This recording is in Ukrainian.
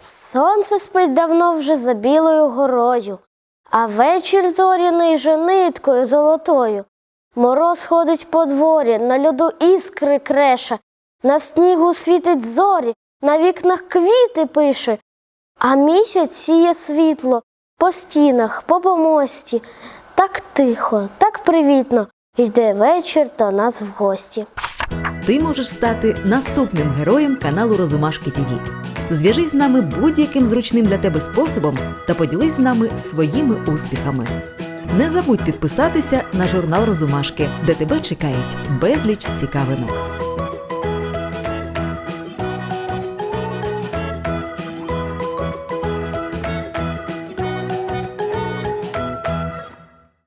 Сонце спить давно вже за білою горою, а вечір зоряний же ниткою золотою. Мороз ходить по дворі, на льоду іскри креше, на снігу світить зорі, на вікнах квіти пише, а місяць сіє світло по стінах, по помості. Так тихо, так привітно йде вечір до нас в гості. Ти можеш стати наступним героєм каналу Розумашки ТВ. Зв'яжись з нами будь-яким зручним для тебе способом та поділись з нами своїми успіхами. Не забудь підписатися на журнал Розумашки, де тебе чекають безліч цікавинок.